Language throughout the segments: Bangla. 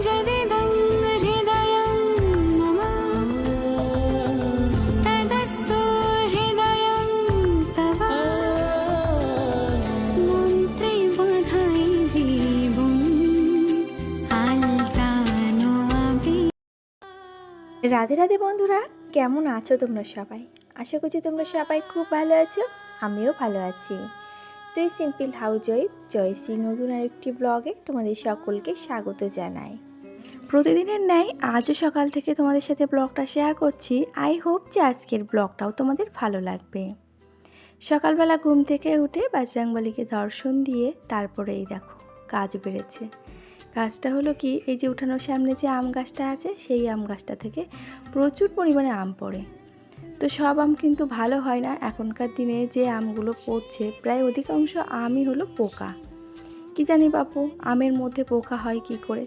यदिदं हृदयं मम तदस्तु हृदयं तव মন্ত্রে বাধাই জীবন আলতানো আবি রাধে রাধে বন্ধুরা কেমন আছো তোমরা সবাই আশা করছি তোমরা সবাই খুব ভালো আছো আমিও ভালো আছি তুই সিম্পল হাউস ওয়াইফ জয়শ্রী নতুন আরেকটি ব্লগে তোমাদের সকলকে স্বাগত জানাই প্রতিদিনের ন্যায় আজও সকাল থেকে তোমাদের সাথে ব্লগটা শেয়ার করছি। আই হোপ যে আজকের ব্লগটাও তোমাদের ভালো লাগবে। সকালবেলা ঘুম থেকে উঠে বাজরাংবালিকে দর্শন দিয়ে তারপরে এই দেখো, কাজ বেড়েছে। গাছটা হলো কি, এই যে উঠানোর সামনে যে আম গাছটা আছে, সেই আম গাছটা থেকে প্রচুর পরিমাণে আম পড়ে। তো সব আম কিন্তু ভালো হয় না। এখনকার দিনে যে আমগুলো পড়ছে, প্রায় অধিকাংশ আমই হলো পোকা। কি জানি বাপু, আমের মধ্যে পোকা হয় কি করে?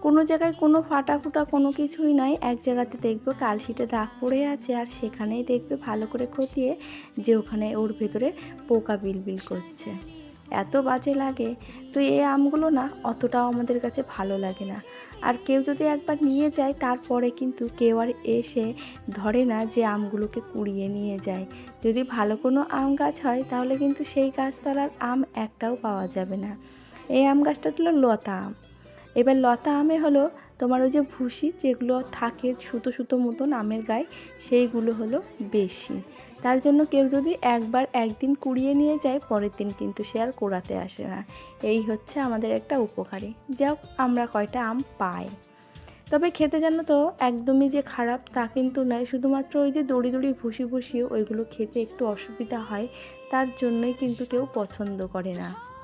কোনো জায়গায় কোনো ফাটা ফুটা কোনো কিছুই নয় এক জায়গাতে দেখবে কালশিটে দাগ পড়ে আছে আর সেখানেই দেখবে ভালো করে খতিয়ে যে ওখানে ওর ভেতরে পোকা বিলবিল করছে। এত বাজে লাগে। তো এই আমগুলো না অতটাও আমাদের কাছে ভালো লাগে না। আর কেউ যদি একবার নিয়ে যায়, তারপরে কিন্তু কেউ আর এসে ধরে না যে আমগুলোকে কুড়িয়ে নিয়ে যায়। যদি ভালো কোনো আম গাছ হয়, তাহলে কিন্তু সেই গাছতলার আম একটাও পাওয়া যাবে না। এই আম গাছটা হলো লতা আম। এবার লতা আমে হলো তোমার ওই যে ভুসি, যেগুলো থাকে সুতো সুতো মতন আমের গায়ে, সেইগুলো হলো বেশি। তার জন্য কেউ যদি একবার একদিন কুড়িয়ে নিয়ে যায়, পরের দিন কিন্তু সে আর কোড়াতে আসে না। এই হচ্ছে আমাদের একটা উপকারী। যাক আমরা কয়টা আম পাই। তবে খেতে জানো তো, একদমই যে খারাপ তা কিন্তু নয়। শুধুমাত্র ওই যে দড়ি দড়ি ভুসি ভুসি ওইগুলো খেতে একটু অসুবিধা হয়, তার জন্যই কিন্তু কেউ পছন্দ করে না।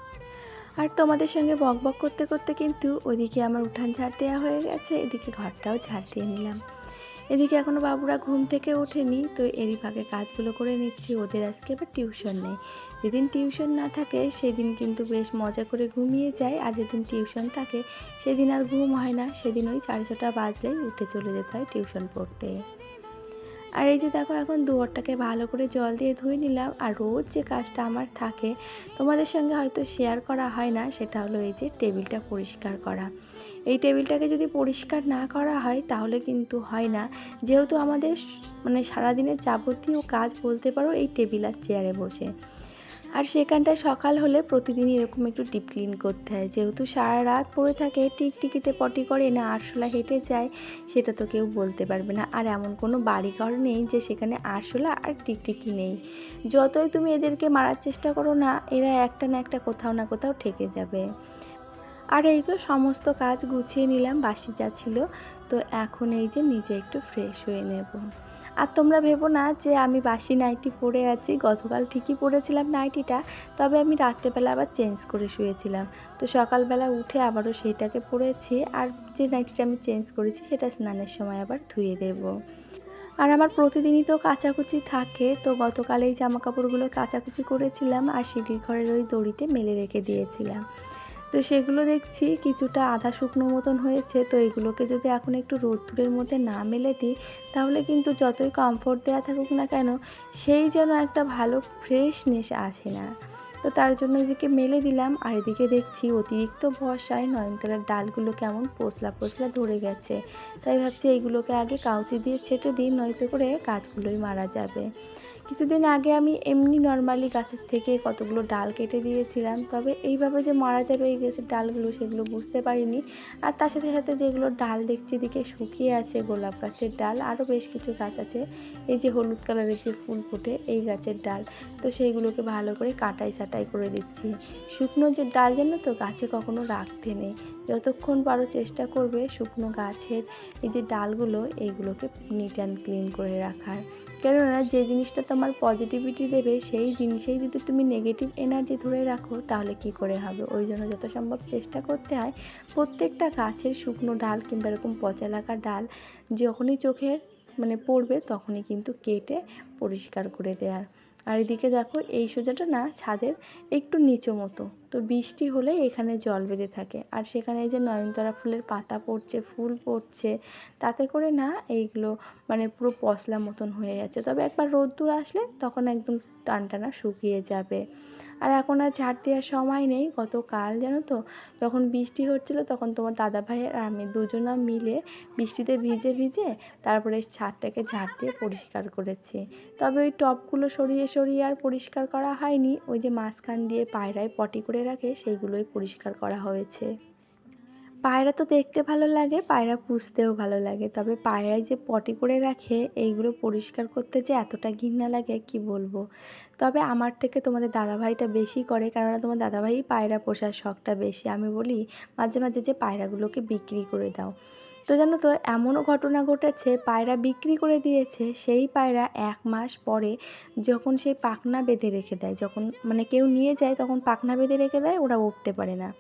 আর তোমাদের সঙ্গে বক বক করতে করতে কিন্তু ওইদিকে আমার উঠান ঝাড় দেওয়া হয়ে গেছে, এদিকে ঘরটাও ঝাড় দিয়ে নিলাম। এদিকে এখনও বাবুরা ঘুম থেকে ওঠেনি, তো এরই ফাঁকে কাজগুলো করে নিচ্ছি, ওদের আজকে এবার টিউশন নেই। যেদিন টিউশন না থাকে, সেদিন কিন্তু বেশ মজা করে ঘুমিয়ে যায়, আর যেদিন টিউশন থাকে, সেদিন আর ঘুম হয় না, সেদিন ওই সাড়ে ছটা বাজলেই উঠে চলে যেতে হয় টিউশন পড়তে। আর এই যে দেখো এখন দুয়ারটাকে ভালো করে জল দিয়ে ধুয়ে নিলাম, আর রোজ যে কাজটা আমার থাকে তোমাদের সঙ্গে হয়তো শেয়ার করা হয় না, সেটা হলো এই যে টেবিলটা পরিষ্কার করা। এই টেবিলটাকে যদি পরিষ্কার না করা হয় তাহলে কিন্তু হয় না। যেহেতু আমাদের মানে সারাদিনের যাবতীয় কাজ বলতে পারো এই টেবিল আর চেয়ারে বসে। আর সেখানটায় সকাল হলে প্রতিদিন এরকম একটু ডিপ ক্লিন করতে হয়। যেহেতু সারা রাত পড়ে থাকে, টিকটিকিতে পটি করে না, আরশোলা হেঁটে যায়, সেটা তো কেউ বলতে পারবে না। আর এমন কোনো বাড়িঘর নেই যে সেখানে আরশোলা আর টিকটিকি নেই। যতই তুমি এদেরকে মারার চেষ্টা করো না, এরা একটা না একটা কোথাও না কোথাও ঠেকে যাবে। আর এই তো সমস্ত কাজ গুছিয়ে নিলাম, বাসি যা ছিল, তো এখন এই যে নিজে একটু ফ্রেশ হয়ে নেব। আর তোমরা ভেবো না যে আমি বাসি নাইটি পরে আছি, গতকাল ঠিকই পরেছিলাম নাইটিটা, তবে আমি রাত্রেবেলা আবার চেঞ্জ করে শুয়েছিলাম। তো সকালবেলা উঠে আবারও সেইটাকে পরেছি, আর যে নাইটিটা আমি চেঞ্জ করেছি সেটা স্নানের সময় আবার ধুয়ে দেবো। আর আমার প্রতিদিনই তো কাচাকুচি থাকে, তো গতকাল এই জামা কাপড়গুলো কাচাকুচি করেছিলাম, আর সিঁড়ির ঘরের ওই দড়িতে মেলে রেখে দিয়েছিলাম। তো সেগুলো দেখছি, কিছুটা আধা শুকনো মতন হয়েছে। তো এগুলোকে যদি এখন একটু রোদ্দুরের মধ্যে না মেলে দিই, তাহলে কিন্তু যতই কমফোর্ট দেওয়া থাকুক না কেন, সেই যেন একটা ভালো ফ্রেশনেস আসে না। তো তার জন্য এদিকে মেলে দিলাম, আর এদিকে দেখছি অতিরিক্ত বর্ষায় নয়নতলার ডালগুলো কেমন পোতলা পোতলা ধরে গেছে। তাই ভাবছি এইগুলোকে আগে কাউচি দিয়ে ছেটে দিই, নয়তো করে গাছগুলোই মারা যাবে। কিছুদিন আগে আমি এমনি নর্মালি গাছের থেকে কতগুলো ডাল কেটে দিয়েছিলাম, তবে এইভাবে যে মারা যাবে এই গাছের ডালগুলো সেগুলো বুঝতে পারিনি। আর তার সাথে সাথে যেগুলো ডাল দেখছি এদিকে শুকিয়ে আছে, গোলাপ গাছের ডাল, আরও বেশ কিছু গাছ আছে। এই যে হলুদ কালারের যে ফুল ফুটে এই গাছের ডাল, তো সেইগুলোকে ভালো করে কাটাই সাটাই করে দিচ্ছি। শুকনো যে ডাল জানো তো, গাছে কখনো রাখতে নেই। যতক্ষণ পারো চেষ্টা করবে শুকনো গাছের এই যে ডালগুলো, এইগুলোকে নিট অ্যান্ড ক্লিন করে রাখার। কেননা যে জিনিসটা তোমার পজিটিভিটি দেবে, সেই জিনিসেই যদি তুমি নেগেটিভ এনার্জি ধরে রাখো, তাহলে কি করে হবে? ওই জন্য যত সম্ভব চেষ্টা করতে হয়। প্রত্যেকটা গাছের শুকনো ডাল কিংবা এরকম পচা লাগা ডাল যখনই চোখের মানে পড়বে, তখনই কিন্তু কেটে পরিষ্কার করে দেওয়ার আর এদিকে দেখো, এই সোজাটা না ছাদের একটু নিচু মতো। তো বৃষ্টি হলে এখানে জল বেঁধে থাকে। আর সেখানে এই যে নয়নতারা ফুলের পাতা পড়ছে, ফুল পড়ছে, তাতে করে না এইগুলো মানে পুরো পশলা মতন হয়ে যাচ্ছে। তবে একবার রোদ্দুর আসলে তখন একদম টানটানা শুকিয়ে যাবে। আর এখন আর ঝাড় দেওয়ার সময় নেই। গতকাল জানো তো, যখন বৃষ্টি হচ্ছিল তখন তোমার দাদা ভাই আর আমি দুজনা মিলে বৃষ্টিতে ভিজে ভিজে তারপরে ছাদটাকে ঝাড় দিয়ে পরিষ্কার করেছি। তবে ওই টবগুলো সরিয়ে সরিয়ে আর পরিষ্কার করা হয়নি। ওই যে মাঝখান দিয়ে পায়রায় পটি করে রাখে, সেইগুলোই পরিষ্কার করা হয়েছে। পায়রা তো দেখতে ভালো লাগে, পায়রা পুষতেও ভালো লাগে। তবে পায়রায় যে পটি করে রাখে, এইগুলো পরিষ্কার করতে যে এতটা ঘৃণা লাগে কি বলব। তবে আমার থেকে তোমাদের দাদাভাইটা বেশি করে, কেননা তোমার দাদাভাই পায়রা পোষার শখটা বেশি। আমি বলি, মাঝে মাঝে যে পায়রাগুলোকে বিক্রি করে দাও। তো জানো তো, এমনও ঘটনা ঘটেছে, পায়রা বিক্রি করে দিয়েছে, সেই পায়রা এক মাস পরে যখন সেই পাখনা বেঁধে রেখে দেয়, যখন মানে কেউ নিয়ে যায়, তখন পাখনা বেঁধে রেখে দেয়, ওরা উঠতে পারে না।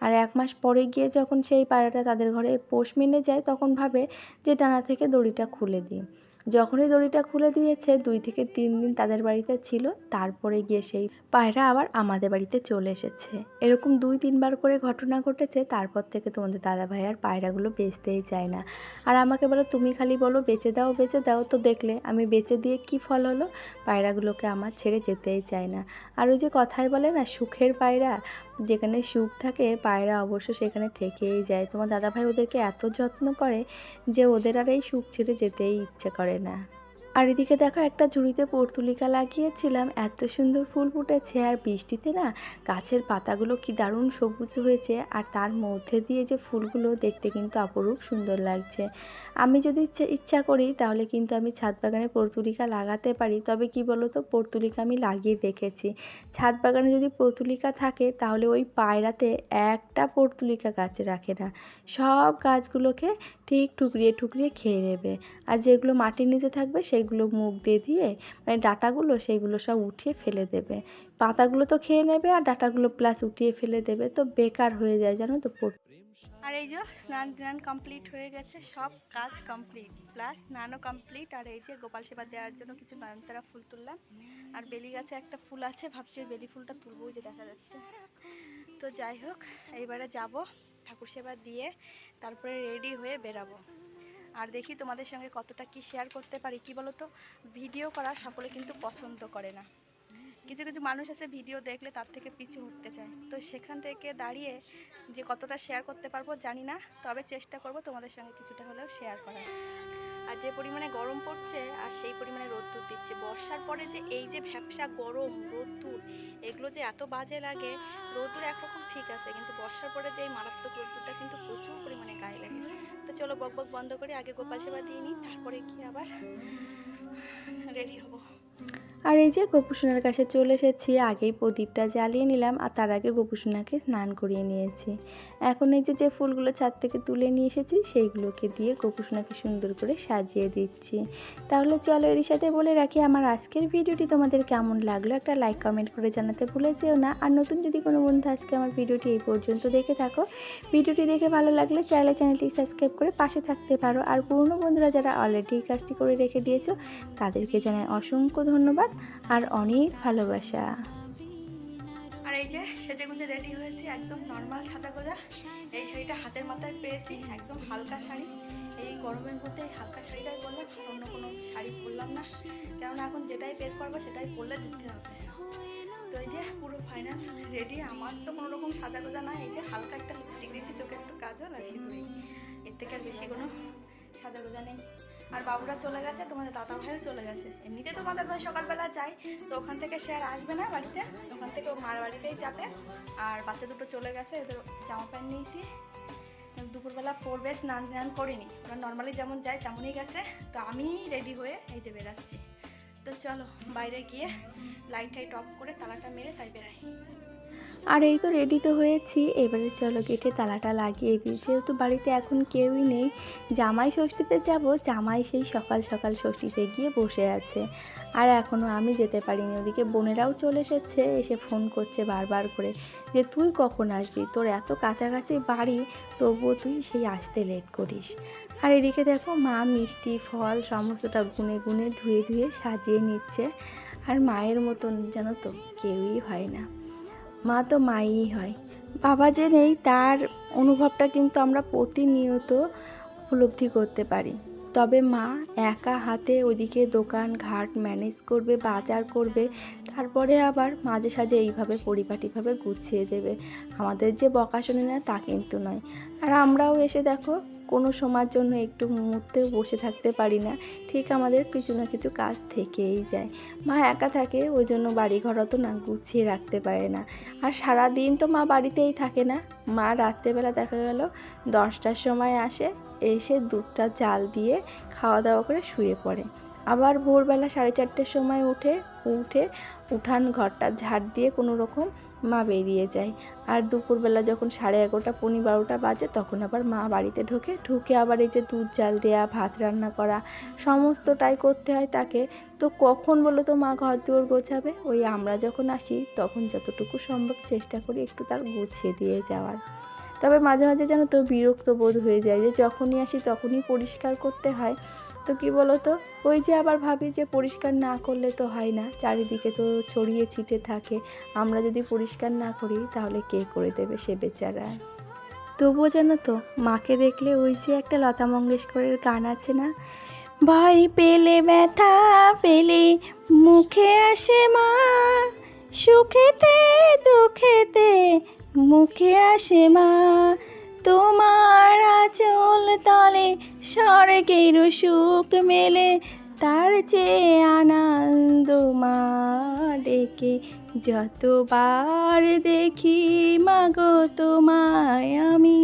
আর এক মাস পরে গিয়ে যখন সেই পায়রাটা তাদের ঘরে পোষ মেনে যায়, তখন ভাবে যে ডানা থেকে দড়িটা খুলে দিই। যখনই দড়িটা খুলে দিয়েছে, দুই থেকে তিন দিন তাদের বাড়িতে ছিল। তারপরে গিয়ে সেই পায়রা আবার আমাদের বাড়িতে চলে এসেছে। এরকম দুই তিনবার করে ঘটনা ঘটেছে। তারপর থেকে তোমাদের দাদা ভাই আর পায়রাগুলো বেচতেই চায় না। আর আমাকে বলো, তুমি খালি বলো, বেচে দাও বেচে দাও। তো দেখলে, আমি বেচে দিয়ে কি ফল হলো? পায়রাগুলোকে আমার ছেড়ে যেতেই চায় না। আর ওই যে কথায় বলে না, সুখের পায়রা যেখানে সুখ থাকে, পায়রা অবশ্য সেখানে থেকেই যায়। তোমার দাদাভাই ওদেরকে এত যত্ন করে যে ওদের আর এই সুখ ছেড়ে যেতেই ইচ্ছে করে না। আর এদিকে দেখো একটা ঝুড়িতে পর্তুলিকা লাগিয়েছিলাম। এত সুন্দর ফুল ফুটেছে আর বৃষ্টিতে না গাছের পাতাগুলো কি দারুণ সবুজ হয়েছে। আর তার মধ্যে দিয়ে যে ফুলগুলো দেখতে কিন্তু অপরূপ সুন্দর লাগছে। আমি যদি ইচ্ছে করি তাহলে কিন্তু আমি ছাদ বাগানে পর্তুলিকা লাগাতে পারি। তবে কি বলো তো পর্তুলিকা আমি লাগিয়ে দেখেছি। ছাদ বাগানে যদি পর্তুলিকা থাকে তাহলে ওই পায়রাতে একটা পর্তুলিকা গাছে রাখে না। সব গাছগুলোকে ঠিক টুকরিয়ে টুকরিয়ে খেয়ে নেবে। আর যেগুলো মাটির নিচে থাকবে, সেগুলো মুখ দিয়ে দিয়ে মানে ডাটাগুলো সেইগুলো সব উঠিয়ে ফেলে দেবে। পাতাগুলো তো খেয়ে নেবে আর ডাটাগুলো প্লাস উঠিয়ে ফেলে দেবে। তো বেকার হয়ে যায়, জানো তো আর এই যে স্নান টান কমপ্লিট হয়ে গেছে, সব কাজ কমপ্লিট প্লাস স্নানও কমপ্লিট আর এই যে গোপাল সেবা দেওয়ার জন্য কিছু নয়নতারা ফুল তুললাম। আর বেলি গাছে একটা ফুল আছে, ভাবছি বেলি ফুলটা তুলবো যে দেখা যাচ্ছে। তো যাই হোক, এইবারে যাব। ঠাকুর সেবা দিয়ে তারপরে রেডি হয়ে বেরাবো। আর দেখি তোমাদের সঙ্গে কতটা কি শেয়ার করতে পারি, কি বলো তো ভিডিও করা সকলে কিন্তু পছন্দ করে না। কিছু কিছু মানুষ আছে ভিডিও দেখলে তার থেকে পিছু উঠতে চায়। তো সেখান থেকে দাঁড়িয়ে যে কতটা শেয়ার করতে পারব জানি না, তবে চেষ্টা করব তোমাদের সঙ্গে কিছুটা হলেও শেয়ার করার। আর যে পরিমাণে গরম পড়ছে আর সেই পরিমাণে রোদ্দুর দিচ্ছে। বর্ষার পরে যে এই যে ভ্যাবসা গরম, রোদ্দুর, এগুলো যে এত বাজে লাগে, রোদ্দুর একরকম ঠিক আছে, কিন্তু বর্ষার পরে যে এই মারাত্মক রোদ্দুরটা কিন্তু প্রচুর পরিমাণে গায়ে লাগে। তো চলো বক বক বন্ধ করে আগে গোপাল সেবা দিয়ে নিই, তারপরে কি আবার রেডি হব। আর এই যে গোপুসোনার কাছে চলে এসেছি, আগেই প্রদীপটা জ্বালিয়ে নিলাম আর তার আগে গোপুসোনাকে স্নান করিয়ে নিয়েছি। এখন এই যে যে ফুলগুলো ছাদ থেকে তুলে নিয়ে এসেছি, সেইগুলোকে দিয়ে গোপুসোনাকে সুন্দর করে সাজিয়ে দিচ্ছি। তাহলে চলো এর সাথে বলে রাখি, আমার আজকের ভিডিওটি তোমাদের কেমন লাগল একটা লাইক কমেন্ট করে জানাতে ভুলে যেও না। আর নতুন যদি কোনো বন্ধু আজকে আমার ভিডিওটি এই পর্যন্ত দেখে থাকো, ভিডিওটি দেখে ভালো লাগলে চাইলে চ্যানেলটি সাবস্ক্রাইব করে পাশে থাকতে পারো। আর পুরনো বন্ধুরা যারা অলরেডি কাজটি করে রেখে দিয়েছ, তাদেরকে জানাই অসংখ্য ধন্যবাদ। আর অনেক ভালোবাসা। আর এই যে সেজে গুজে রেডি হয়েছি, একদম নর্মাল সাদা গোজা এই শাড়িটা হাতের মাথায় পেয়েছি, একদম হালকা শাড়ি। এই গরমের মধ্যে হালকা শাড়িটাই পরলাম অন্য কোনো শাড়ি পরলাম না। কেননা এখন যেটাই বের করব সেটাই পরলে দিতে হবে। তো এই যে পুরো ফাইনাল রেডি আমার তো কোনো রকম সাজা গোজা না এই যে হালকা একটা লিপস্টিক দিয়েছি, চোখে একটু কাজল আর সিঁদুরি। এর থেকে আর বেশি কোনো সাজা গোজা নেই। আর বাবুরা চলে গেছে, তোমাদের দাদা ভাইও চলে গেছে। এমনিতে তোমাদের ভাই সকালবেলা যায়, তো ওখান থেকে সে আর আসবে না বাড়িতে। ওখান থেকে ও মার বাড়িতেই যাবে। আর বাচ্চা দুটো চলে গেছে, এদের জামা প্যান্ট নিয়েছি। দুপুরবেলা পরবে স্নান টান করিনি। ওরা নর্মালি যেমন যায়, তেমনই গেছে। তো আমি রেডি হয়ে এই যে বেরাচ্ছি তো চলো, বাইরে গিয়ে লাইট টাইট অফ করে তালাটা মেরে তাই বেরাই আর এই তো রেডি তো হয়েছি। এবারে চলো গেটে তালাটা লাগিয়ে দিই। যেহেতু বাড়িতে এখন কেউই নেই, জামাই ষষ্ঠীতে যাব, জামাই সেই সকাল সকাল ষষ্ঠীতে গিয়ে বসে আছে। আর এখনও আমি যেতে পারিনি। ওদিকে বোনেরাও চলে এসেছে, এসে ফোন করছে বারবার করে যে, তুই কখন আসবি? তোর এত কাছাকাছি বাড়ি, তবুও তুই সেই আসতে লেট করিস। আর এদিকে দেখো মা মিষ্টি, ফল সমস্তটা গুনে গুনে ধুয়ে ধুয়ে সাজিয়ে নিচ্ছে। আর মায়ের মতন যেন তো কেউই হয় না। মা তো মাই হয়। বাবা যে নেই, তার অনুভবটা কিন্তু আমরা প্রতিনিয়ত উপলব্ধি করতে পারি। তবে মা একা হাতে ওইদিকে দোকান ঘাট ম্যানেজ করবে, বাজার করবে, তারপরে আবার মাঝে সাঝে এইভাবে পরিপাটিভাবে গুছিয়ে দেবে। আমাদের যে বকা না তা কিন্তু নয়। আর আমরাও এসে দেখো কোনো সময়ের জন্য একটু মুহূর্তেও বসে থাকতে পারি না। ঠিক আমাদের কিছু না কিছু কাজ থেকেই যায়। মা একা থাকে, ওই জন্য বাড়িঘর তো না গুছিয়ে রাখতে পারে না। আর সারা দিন তো মা বাড়িতেই থাকে না। মা রাত্রেবেলা দেখা গেল দশটার সময় আসে, এসে দুধটা জাল দিয়ে খাওয়া দাওয়া করে শুয়ে পড়ে। আবার ভোরবেলা সাড়ে চারটের সময় উঠে উঠে উঠান ঘরটা ঝাড় দিয়ে কোনো রকম মা বেরিয়ে যায়। আর দুপুরবেলা যখন সাড়ে এগারোটা, পৌনে বারোটা বাজে, তখন আবার মা বাড়িতে ঢোকে। ঢুকে আবার এই যে দুধ, জাল দেয়া, ভাত রান্না করা, সমস্তটাই করতে হয় তাকে। তো কখন বলো তো মা ঘর দুয়ার গোছাবে? ওই আমরা যখন আসি, তখন যতটুকু সম্ভব চেষ্টা করি একটু তার গুছিয়ে দিয়ে যাওয়ার। তবে মাঝে মাঝে যেন তো বিরক্ত বোধ হয়ে যায় যে যখনই আসি তখনই পরিষ্কার করতে হয়। তো কি বলো তো ওই যে আবার ভাবি যে পরিষ্কার না করলে তো হয় না। চারিদিকে তো ছড়িয়ে ছিটে থাকে। আমরা যদি পরিষ্কার না করি, তাহলে কে করে দেবে সে বেচারা? তবুও জানো তো, মাকে দেখলে ওই যে একটা লতা মঙ্গেশকরের গান আছে না? ভয় পেলে ব্যথা, পেলে মুখে আসে মা। সুখেতে, দুঃখেতে মুখে আসে মা। তোমার আচল তলে স্বর্গের সুখ মেলে, তার চেয়ে আনন্দ মা ডেকে যতবার দেখি মাগো তোমায় আমি।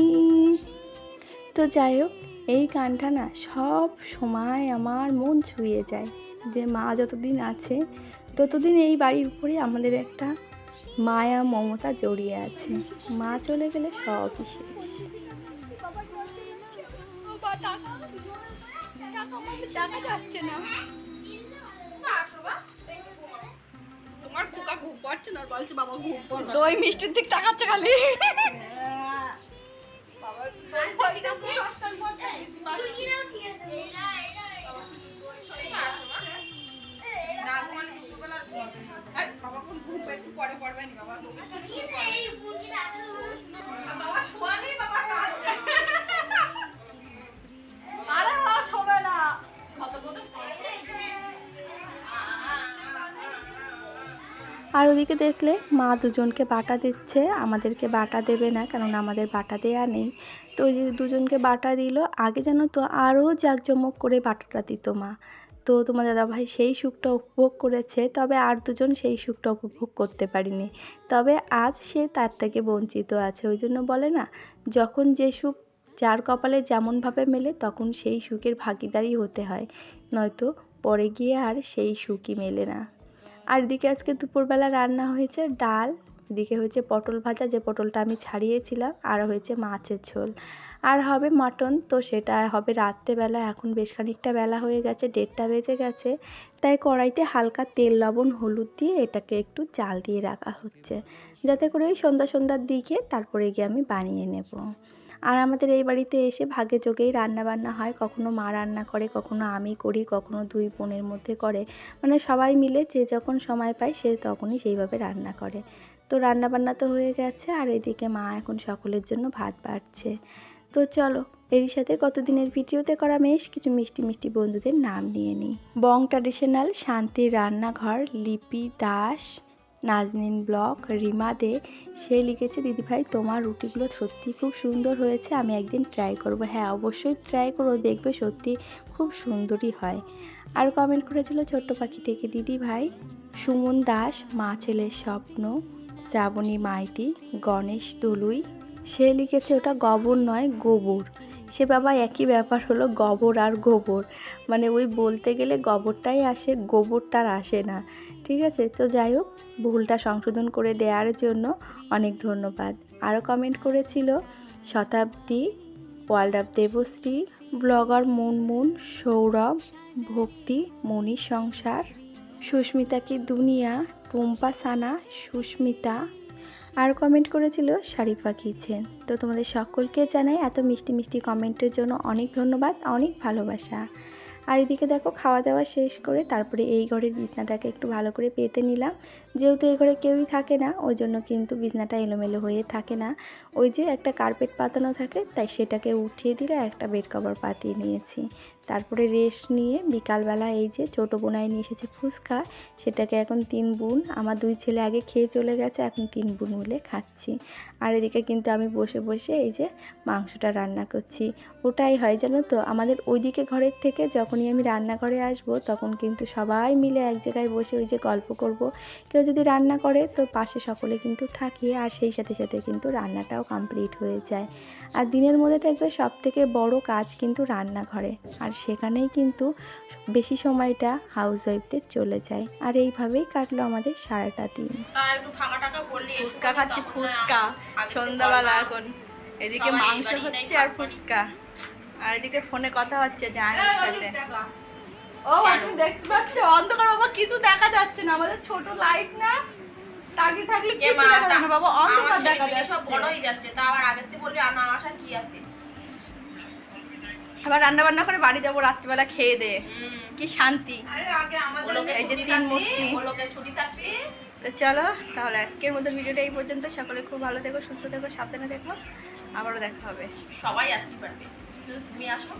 তো যাই হোক, এই গানটা না সব সময় আমার মন ছুঁয়ে যায় যে মা যতদিন আছে, ততদিন এই বাড়ির উপরে আমাদের একটা মায়া মমতা জড়িয়ে আছে। মা চলে গেলে সবই শেষ। দই মিষ্টির দিক তাকাচ্ছে খালি। বাবা আর ওদিকে দেখলে মা দুজনকে বাটা দিচ্ছে, আমাদেরকে বাটা দেবে না কেননা আমাদের বাটা দেয়া নেই। তো ওই দুজনকে বাটা দিল, আগে যেন তো আরও জাঁকজমক করে বাটাটা দিত মা। তো তোমার দাদাভাই সেই সুখটা উপভোগ করেছে, তবে আর দুজন সেই সুখটা উপভোগ করতে পারিনি। তবে আজ সে তার থেকে বঞ্চিত আছে, ওই জন্য বলে না, যখন যে সুখ যার কপালে যেমনভাবে মেলে, তখন সেই সুখের ভাগিদারি হতে হয়, নয়তো পরে গিয়ে আর সেই সুখই মেলে না। আর দিকে আজকে দুপুরবেলা রান্না হয়েছে ডাল এদিকে হয়েছে পটল ভাজা, যে পটলটা আমি ছাড়িয়েছিলাম, আর হয়েছে মাছের ঝোল। আর হবে মাটন, তো সেটা হবে রাত্রেবেলা, এখন বেশ খানিকটা বেলা হয়ে গেছে, দেড়টা বেজে গেছে। তাই কড়াইতে হালকা তেল, লবণ, হলুদ দিয়ে এটাকে একটু জাল দিয়ে রাখা হচ্ছে। যাতে করে ওই সন্ধ্যা সন্ধ্যার দিকে তারপরে গিয়ে আমি বানিয়ে নেব। আর আমাদের এই বাড়িতে এসে ভাগে যোগেই রান্না বান্না হয়। কখনো মা রান্না করে, কখনো আমি করি, কখনো দুই বোনের মধ্যে করে। মানে সবাই মিলে যে যখন সময় পায়, সে তখনই সেইভাবে রান্না করে। তো রান্না বান্না তো হয়ে গেছে, আর এদিকে মা এখন সকলের জন্য ভাত বাড়ছে। তো চলো, এরই সাথে কতদিনের ভিডিওতে করা বেশ কিছু মিষ্টি মিষ্টি বন্ধুদের নাম নিয়ে নিই। বং ট্র্যাডিশনাল শান্তির রান্নাঘর, লিপি, দাস, নাজনিন ব্লক, রিমা দে, সে লিখেছে, দিদিভাই, তোমার রুটিগুলো সত্যি খুব সুন্দর হয়েছে, আমি একদিন ট্রাই করব। হ্যাঁ অবশ্যই ট্রাই করো, দেখবে সত্যি খুব সুন্দরই হয়। আর কমেন্ট করেছিল ছোট্ট পাখি থেকে দিদি ভাই সুমন দাস, মা ছেলের স্বপ্ন। শ্রাবণী মাইতি, গণেশ দলুই সে লিখেছে ওটা গোবর নয়, গোবর। সে বাবা একই ব্যাপার হলো গোবর আর গোবর। মানে ওই বলতে গেলে গোবরটাই আসে, গোবরটা আর আসে না। ঠিক আছে? তো যাই হোক, ভুলটা সংশোধন করে দেওয়ার জন্য অনেক ধন্যবাদ। আরও কমেন্ট করেছিল, Shatabdi world of Debashree, blogger Munmun, Sourav, Bhakti Moni সংসার, সুস্মিতা কি দুনিয়া? টুম্পা সানা, সুস্মিতা, আর কমেন্ট করেছিল শারিফা কিচেন। তো তোমাদের সকলকে জানাই এত মিষ্টি মিষ্টি কমেন্টের জন্য অনেক ধন্যবাদ, অনেক ভালোবাসা। আর এদিকে দেখো খাওয়া দাওয়া শেষ করে তারপরে এই ঘরের বিছনাটাকে একটু ভালো করে পেতে নিলাম। যেহেতু এই ঘরে কেউই থাকে না, ওই জন্য কিন্তু বিছনাটা এলোমেলো হয়ে থাকে না। ওই যে একটা কার্পেট পাতানো থাকে, তাই সেটাকে উঠিয়ে দিলে একটা বেড কভার পাতিয়ে নিয়েছি। তারপরে রেস্ট নিয়ে বিকালবেলা এই যে ছোটো বোনাই নিয়ে এসেছে ফুচকা, সেটাকে এখন তিন বোন, আমার দুই ছেলে আগে খেয়ে চলে গেছে, এখন তিন বোন মিলে খাচ্ছি। আর এদিকে কিন্তু আমি বসে বসে এই যে মাংসটা রান্না করছি। ওটাই হয় জানো তো, আমাদের ওইদিকে ঘরের থেকে যখনই আমি রান্নাঘরে আসব, তখন কিন্তু সবাই মিলে এক জায়গায় বসে ওই যে গল্প করব। কেউ যদি রান্না করে, তো পাশে সকলে কিন্তু থাকি, আর সেই সাথে সাথে কিন্তু রান্নাটাও কমপ্লিট হয়ে যায়। আর দিনের মধ্যে থাকবে সব থেকে বড় কাজ কিন্তু রান্নাঘরে। আর সেখানেই কিন্তু বেশি সময়টা হাউস ওয়াইফদের চলে যায়। আর এইভাবেই কাটলো আমাদের সারাটা দিন। তা একটু ফাঁকা টাকা বললি এসো, ফুচকা খাচ্ছি ফুচকা সন্ধ্যাবেলা এখন। এদিকে মাংস হচ্ছে আর ফুচকা। আর এদিকে ফোনে কথা হচ্ছে জাহাঙ্গীর সাথে। ও তুমি দেখতে পাচ্ছ? অন্ধকার বাবা কিছু দেখা যাচ্ছে না। আমাদের ছোট লাইট না। তাকি থাকলে কিছু দেখা না বাবা অন্ধকার দেখা পেলে সব বড় হয়ে যাচ্ছে। তা আবার আগের থেকে আনা আসার কি আছে? আবার রান্না বান্না করে বাড়ি যাব রাত্রিবেলা খেয়ে দে। কি শান্তি। এই যে তিন মূর্তি। তো চলো তাহলে আজকের মতো ভিডিওটা এই পর্যন্ত। সকলে খুব ভালো থেকো সুস্থ থেকো সাবধানে দেখো আবারও দেখা হবে। সবাই আসতে পারবে। তুমি আসো।